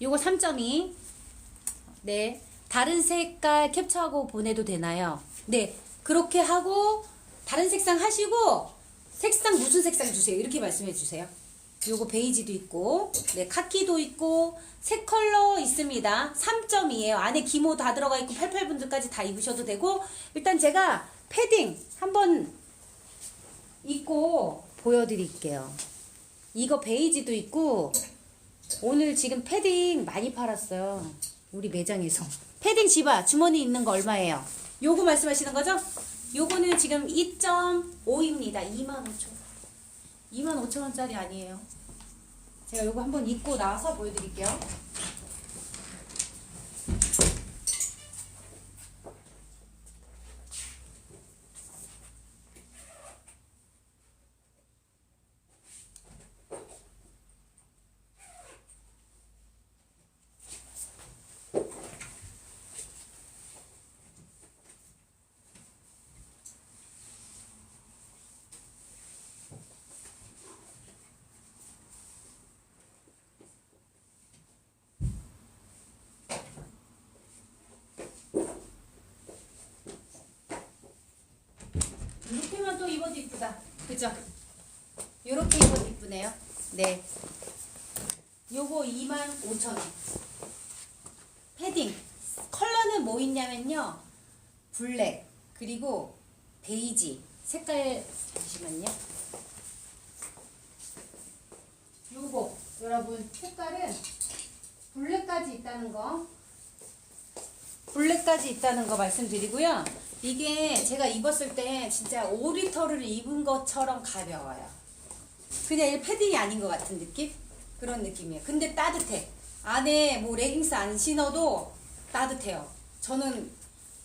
요거 3.2. 네. 다른 색깔 캡처하고 보내도 되나요? 네. 그렇게 하고 다른 색상 하시고 색상 무슨 색상 주세요. 이렇게 말씀해 주세요. 요거 베이지도 있고 네 카키도 있고 색 컬러 있습니다 3점이에요 안에 기모 다 들어가 있고 88분들까지 다 입으셔도 되고 일단 제가 패딩 한번 입고 보여드릴게요 이거 베이지도 있고 오늘 지금 패딩 많이 팔았어요 우리 매장에서 패딩 집아 주머니 있는 거 얼마예요 요거 말씀하시는 거죠? 요거는 지금 2.5입니다 25,000원 25,000원짜리 아니에요. 제가 요거 한번 입고 나와서 보여드릴게요. 이렇게만 또 입어도 이쁘다. 그죠? 요렇게 입어도 이쁘네요. 네. 요거 25,000원. 패딩. 컬러는 뭐 있냐면요. 블랙, 그리고 베이지. 색깔, 잠시만요. 요거, 여러분, 색깔은 블랙까지 있다는 거. 블랙까지 있다는 거 말씀드리고요. 이게 제가 입었을 때 진짜 5리터를 입은 것처럼 가벼워요. 그냥 이 패딩이 아닌 것 같은 느낌? 그런 느낌이에요. 근데 따뜻해. 안에 뭐 레깅스 안 신어도 따뜻해요. 저는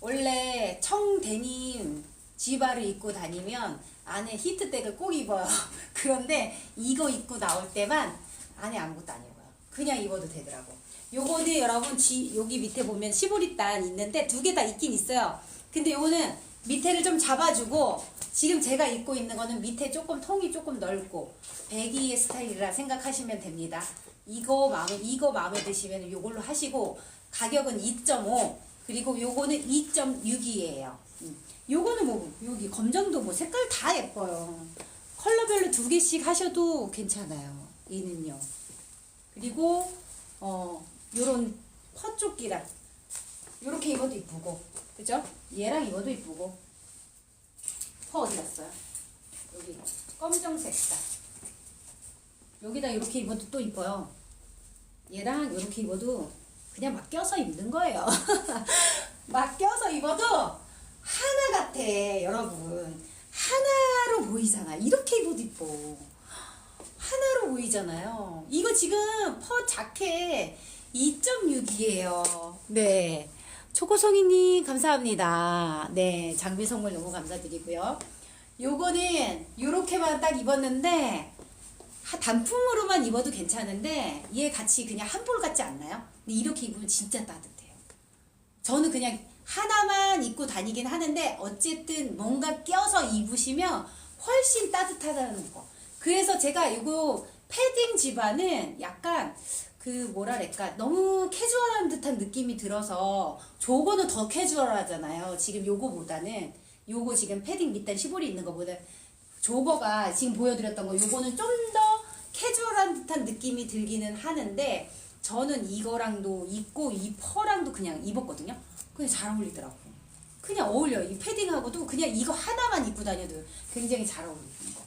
원래 청 데님 지바를 입고 다니면 안에 히트백을 꼭 입어요. 그런데 이거 입고 나올 때만 안에 아무것도 안 입어요. 그냥 입어도 되더라고. 요거는 여러분 지, 여기 밑에 보면 15리단 있는데 두 개 다 있긴 있어요. 근데 요거는 밑에를 좀 잡아주고 지금 제가 입고 있는 거는 밑에 조금 통이 조금 넓고 배기의 스타일이라 생각하시면 됩니다. 이거 마음에 이거 마음에 드시면 요걸로 하시고 가격은 2.5 그리고 요거는 2.6이에요. 요거는 뭐 여기 검정도 뭐 색깔 다 예뻐요. 컬러별로 두 개씩 하셔도 괜찮아요. 이는요. 그리고 어 요런 퍼조끼랑 요렇게 입어도 이쁘고 그죠? 얘랑 입어도 이쁘고 퍼 어디 갔어요? 여기 검정색깔 여기다 이렇게 입어도 또 이뻐요 얘랑 이렇게 입어도 그냥 막 껴서 입는 거예요 막 껴서 입어도 하나 같아 여러분 하나로 보이잖아 이렇게 입어도 이뻐 하나로 보이잖아요. 이거 지금 퍼 자켓 2.6이에요. 네. 초코송이님 감사합니다. 네. 장비 선물 너무 감사드리고요. 요거는 요렇게만 딱 입었는데 하- 단품으로만 입어도 괜찮은데 얘 같이 그냥 한볼 같지 않나요? 근데 이렇게 입으면 진짜 따뜻해요. 저는 그냥 하나만 입고 다니긴 하는데 어쨌든 뭔가 껴서 입으시면 훨씬 따뜻하다는 거. 그래서 제가 이거 패딩 지반은 약간 그 뭐랄까 너무 캐주얼한 듯한 느낌이 들어서 저거는 더 캐주얼하잖아요. 지금 요거보다는 요거 지금 패딩 밑단 15리 있는 거보다 조거가 지금 보여드렸던 거 요거는 좀 더 캐주얼한 듯한 느낌이 들기는 하는데 저는 이거랑도 입고 이 펄랑도 그냥 입었거든요. 그냥 잘 어울리더라고. 그냥 어울려요. 이 패딩하고도 그냥 이거 하나만 입고 다녀도 굉장히 잘 어울리는 거.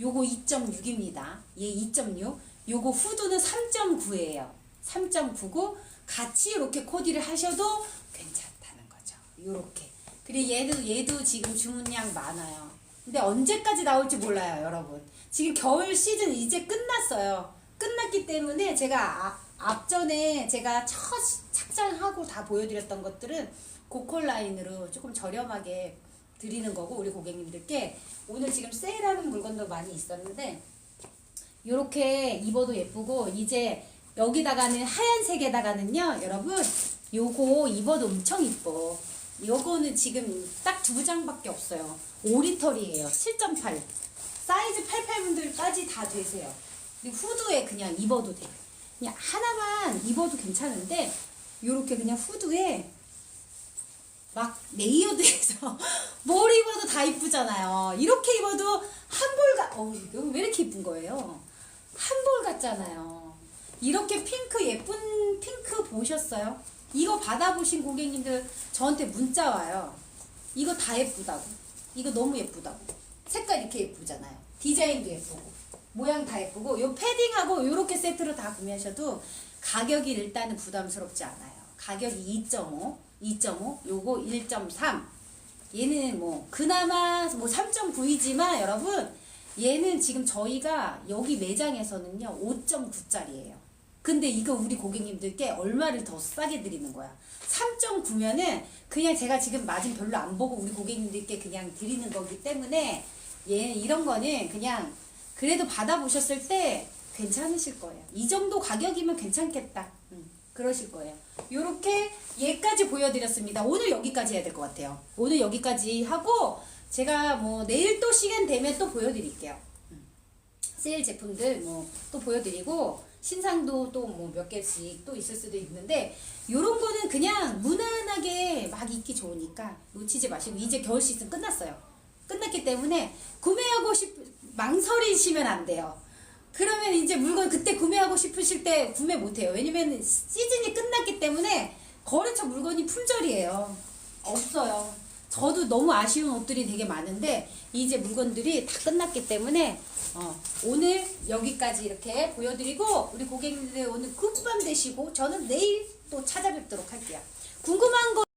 요거 2.6입니다. 얘 2.6. 요거 후드는 3.9예요. 3.9고 같이 이렇게 코디를 하셔도 괜찮다는 거죠. 요렇게. 그리고 얘도 얘도 지금 주문량 많아요. 근데 언제까지 나올지 몰라요, 여러분. 지금 겨울 시즌 이제 끝났어요. 끝났기 때문에 제가 아- 앞전에 제가 첫 착장하고 다 보여드렸던 것들은 고퀄 라인으로 조금 저렴하게 드리는 거고 우리 고객님들께 오늘 지금 세일하는 물건도 많이 있었는데 요렇게 입어도 예쁘고 이제 여기다가는 하얀색에다가는요 여러분 요거 입어도 엄청 이뻐. 요거는 지금 딱 두 장밖에 없어요. 5리터리에요. 7.8 사이즈 88분들까지 다 되세요. 근데 후드에 그냥 입어도 돼요. 그냥 하나만 입어도 괜찮은데 요렇게 그냥 후드에 막 레이어드해서 뭘 입어도 다 이쁘잖아요. 이렇게 입어도 한볼 같, 어우, 이거 왜 이렇게 이쁜 거예요? 한볼 같잖아요. 이렇게 핑크 예쁜 핑크 보셨어요? 이거 받아보신 고객님들 저한테 문자 와요. 이거 다 예쁘다고. 이거 너무 예쁘다고. 색깔 이렇게 예쁘잖아요. 디자인도 예쁘고. 모양 다 예쁘고. 요 패딩하고 요렇게 세트로 다 구매하셔도 가격이 일단은 부담스럽지 않아요. 가격이 2.5, 2.5, 요거 1.3. 얘는 뭐 그나마 뭐 3.9이지만 여러분 얘는 지금 저희가 여기 매장에서는요 5.9짜리예요. 근데 이거 우리 고객님들께 얼마를 더 싸게 드리는 거야. 3.9면은 그냥 제가 지금 마진 별로 안 보고 우리 고객님들께 그냥 드리는 거기 때문에 얘 이런 거는 그냥 그래도 받아보셨을 때 괜찮으실 거예요. 이 정도 가격이면 괜찮겠다. 음, 그러실 거예요. 요렇게 얘까지 보여드렸습니다. 오늘 여기까지 해야 될 것 같아요. 오늘 여기까지 하고 제가 뭐 내일 또 시간 되면 또 보여드릴게요. 음. 세일 제품들 뭐 또 보여드리고 신상도 또 뭐 몇 개씩 또 있을 수도 있는데 요런 거는 그냥 무난하게 막 입기 좋으니까 놓치지 마시고 이제 겨울 시즌 끝났어요. 끝났기 때문에 구매하고 싶 망설이시면 안 돼요. 그러면 이제 물건 그때 구매하고 싶으실 때 구매 못 해요. 왜냐면 시즌이 끝났기 때문에 거래처 물건이 품절이에요. 없어요. 저도 너무 아쉬운 옷들이 되게 많은데 이제 물건들이 다 끝났기 때문에 어, 오늘 여기까지 이렇게 보여드리고 우리 고객님들 오늘 굿밤 되시고 저는 내일 또 찾아뵙도록 할게요. 궁금한 거